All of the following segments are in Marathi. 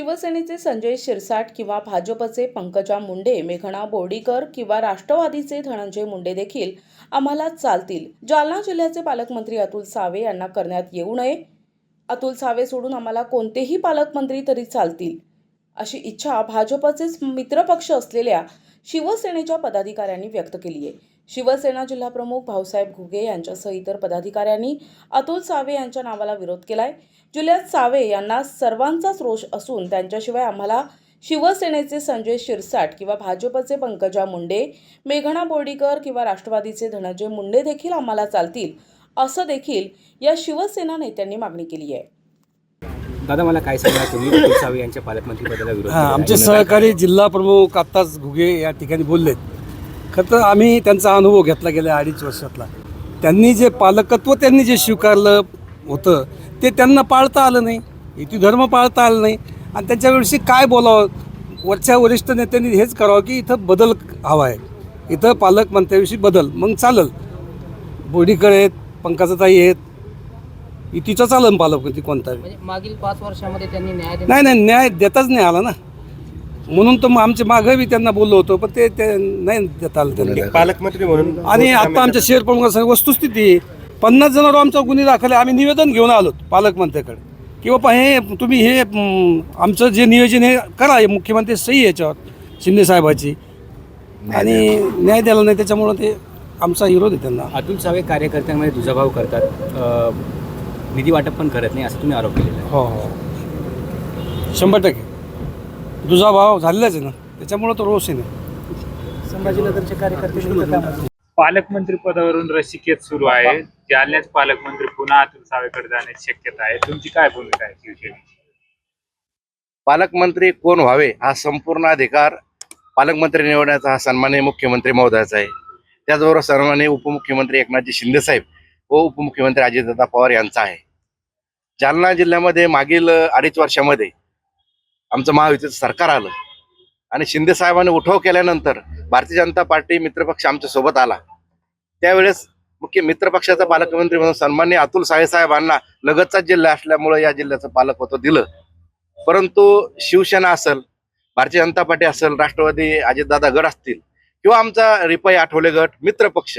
शिवसेनेचे संजय शिरसाट किंवा भाजपचे पंकजा मुंडे मेघना बोर्डीकर किंवा राष्ट्रवादीचे धनंजय मुंडे देखील आम्हाला चालतील. जालना जिल्ह्याचे पालकमंत्री अतुल सावे यांना करण्यात येऊ नये. अतुल सावे सोडून आम्हाला कोणतेही पालकमंत्री तरी चालतील अशी इच्छा भाजपचेच मित्रपक्ष असलेल्या शिवसेनेच्या पदाधिकाऱ्यांनी व्यक्त केली आहे शिवसेना जिल्हाप्रमुख भाऊसाहेब घुगे यांच्यासह इतर पदाधिकाऱ्यांनी अतुल सावे यांच्या नावाला विरोध केलाय. जिल्ह्यात सावे यांना सर्वांचाच रोष असून त्यांच्याशिवाय आम्हाला शिवसेनेचे संजय शिरसाट किंवा भाजपचे पंकजा मुंडे मेघना बोर्डीकर किंवा राष्ट्रवादीचे धनंजय मुंडे देखील आम्हाला चालतील असं देखील या शिवसेना नेत्यांनी मागणी केली आहे. दादा मला काय सांगा? तुम्ही अतुल सावे यांच्या पालकमंत्रीपदाला विरोध केला. आमचे सहकारी जिल्हा प्रमुख आत्ताच घुगे या ठिकाणी बोललेत. खरं तर आम्ही त्यांचा अनुभव घेतला गेल्या अडीच वर्षातला. त्यांनी जे पालकत्व त्यांनी जे स्वीकारलं होतं ते त्यांना पाळता आलं नाही. इथे धर्म पाळता आलं नाही. आणि त्यांच्याविषयी काय बोलावं? वरच्या वरिष्ठ नेत्यांनी हेच करावं की इथं बदल हवा आहे. इथं पालकमंत्र्याविषयी बदल. मग चालेल. बोडीकर आहेत पंकजाताई आहेत. इथीचं चालेल पालकमंत्री कोणता म्हणजे मागील पाच वर्षामध्ये त्यांनी न्याय नाही नाही न्याय देताच नाही आला ना. म्हणून तर मग आमच्या मागं बी त्यांना बोललो होतो पण ते ते नाही देता आलं त्यांना. पालकमंत्री म्हणून आणि आता आमच्या शेअर प्रमुखांसाठी वस्तुस्थिती. पन्नास जणांवर आमचा गुन्हे दाखल आहे आम्ही निवेदन घेऊन आलो पालकमंत्र्याकडे. की बाबा हे तुम्ही हे आमचं जे नियोजन हे करा हे मुख्यमंत्री सही याच्यावर शिंदे साहेबाची. आणि न्याय द्यायला नाही त्याच्यामुळं ते आमचा विरोध आहे त्यांना. अतुल सावे कार्यकर्त्यांमध्ये दुजाभाव करतात. अ, निधी वाटप पण करत नाही असं तुम्ही आरोप केलेला आहे. हो हो. शंभर टक्के. दुजा भाव झालेलाच आहे ना. त्याच्यामुळं तो रोष आहे ना. संभाजीनगरचे कार्यकर्ते पालकमंत्री पदावरून रसिकेत सुरू आहे. जालन्यात पालकमंत्री पुन्हा अतुल सावेकडे जाण्याची शक्यता आहे. तुमची काय भूमिका आहे शिवसेनेची? पालकमंत्री कोण व्हावे हा संपूर्ण अधिकार पालकमंत्री निवडण्याचा हा सन्माननीय मुख्यमंत्री महोदयाचा आहे. त्याचबरोबर सन्माननीय उपमुख्यमंत्री एकनाथजी शिंदे साहेब व उपमुख्यमंत्री अजितदादा पवार यांचा आहे. जालना जिल्ह्यामध्ये मागील अडीच वर्षामध्ये आमचं महायुतीचं सरकार आलं. आणि शिंदे साहेबांनी उठाव केल्यानंतर भारतीय जनता पार्टी मित्रपक्ष आमच्यासोबत आला. त्यावेळेस मुख्य मित्रपक्षाचा पालकमंत्री म्हणून सन्मान्य अतुल सावे साहेबांना लगतचा जिल्हा असल्यामुळे या जिल्ह्याचं पालकत्व दिलं. परंतु शिवसेना असेल भारतीय जनता पार्टी असेल राष्ट्रवादी अजितदादा गट असतील किंवा आमचा रिपाई आठवले गट मित्रपक्ष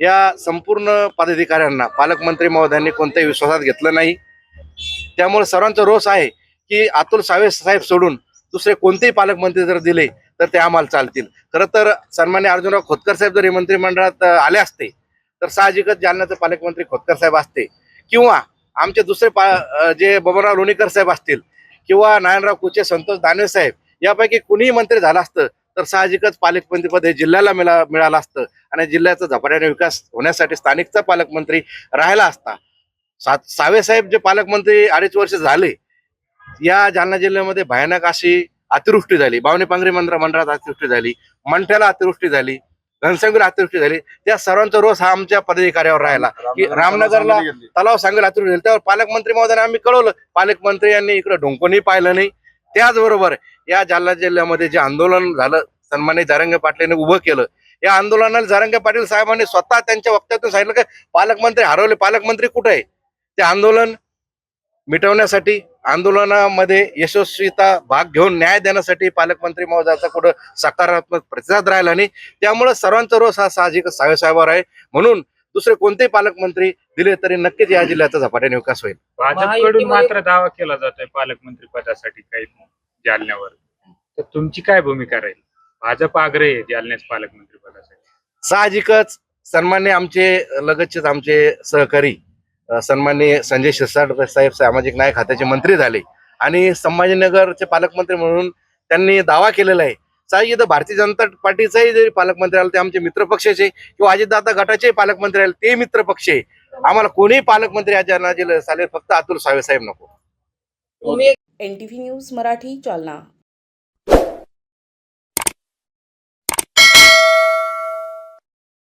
या संपूर्ण पदाधिकाऱ्यांना पालकमंत्री महोदयांनी कोणत्याही विश्वासात घेतलं नाही. त्यामुळे सर्वांचा रोष आहे की अतुल सावे साहेब सोडून दुसरे कोणतेही पालकमंत्री जर दिले तर ते आम्हाला चालतील. खरं तर सन्मान्य अर्जुनराव खोतकर साहेब जरी मंत्रिमंडळात आले असते तर साहजिकच जालन्याचे पालकमंत्री खोतकर साहेब असते. किंवा आमचे दुसरे पा जे बबनराव लोणीकर साहेब असतील किंवा नारायणराव कुचे संतोष दानवे साहेब यापैकी कुणीही मंत्री झाला असतं तर साहजिकच पालकमंत्रीपद हे जिल्ह्याला मिळा मिळालं असतं. आणि जिल्ह्याचा झपाट्याने विकास होण्यासाठी स्थानिकचा पालकमंत्री राहिला असता. सा सावे साहेब जे पालकमंत्री अडीच वर्ष झाले या जालना जिल्ह्यामध्ये भयानक अशी अतिवृष्टी झाली. बावणे पांगरी मंदिर मंडळात अतिवृष्टी झाली. मंठ्याला अतिवृष्टी झाली. घनसंगीला अतिवृष्टी झाली. त्या सर्वांचा रोष हा आमच्या पदाधिकाऱ्यावर राहिला. की रामनगरला तलाव सांगेल अतिवृष्टी झाली. त्यावर पालकमंत्री महोदयांना आम्ही कळवलं. पालकमंत्री यांनी इकडे ढोंकूनही पाहिलं नाही. त्याचबरोबर या जालना जिल्ह्यामध्ये जे आंदोलन झालं सन्मानित जारंगे पाटलांनी उभं केलं. या आंदोलनाला जारंगे पाटील साहेबांनी स्वतः त्यांच्या वक्त्यातून सांगितलं की पालकमंत्री हरवले. पालकमंत्री कुठे आहे? ते आंदोलन मिटवण्यासाठी आंदोलनामध्ये यशस्वीता भाग घेऊन न्याय देण्यासाठी पालकमंत्री महोदयाचा कुठं सकारात्मक प्रतिसाद राहिला नाही. त्यामुळे सर्वांचा रोष हा साहजिक साहेबांवर आहे. म्हणून दुसरे कोणतेही पालकमंत्री दिले तरी नक्कीच या जिल्ह्याचा झपाट्याने विकास होईल. भाजपकडून मात्र दावा केला जातोय पालकमंत्री पदासाठी काही जालन्यावर. तर तुमची काय भूमिका राहील? भाजप आग्रही आहे जालन्यात पालकमंत्री पदासाठी. साहजिकच सन्मान्य आमचे लगतचेच आमचे सहकारी सन्माननीय संजय शिरसाट साहेब सामाजिक न्याय खात्याचे मंत्री झाले. आणि संभाजीनगरचे पालकमंत्री म्हणून त्यांनी दावा केलेला आहे. साहजिक भारतीय जनता पार्टीचाही जरी पालकमंत्री आले ते आमचे मित्रपक्षाचे किंवा अजितदादा गटाचे पालकमंत्री आले ते मित्रपक्ष आहे आम्हाला कोणीही पालकमंत्री अजित जालना चालेल फक्त अतुल सावे साहेब नको. तुम्ही N T V news Marathi Jalna